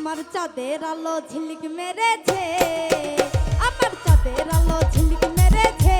আমার চাঁদের আলো ঝিলিক মেরেছে আমার চাঁদের আলো ঝিলিক মেরেছে।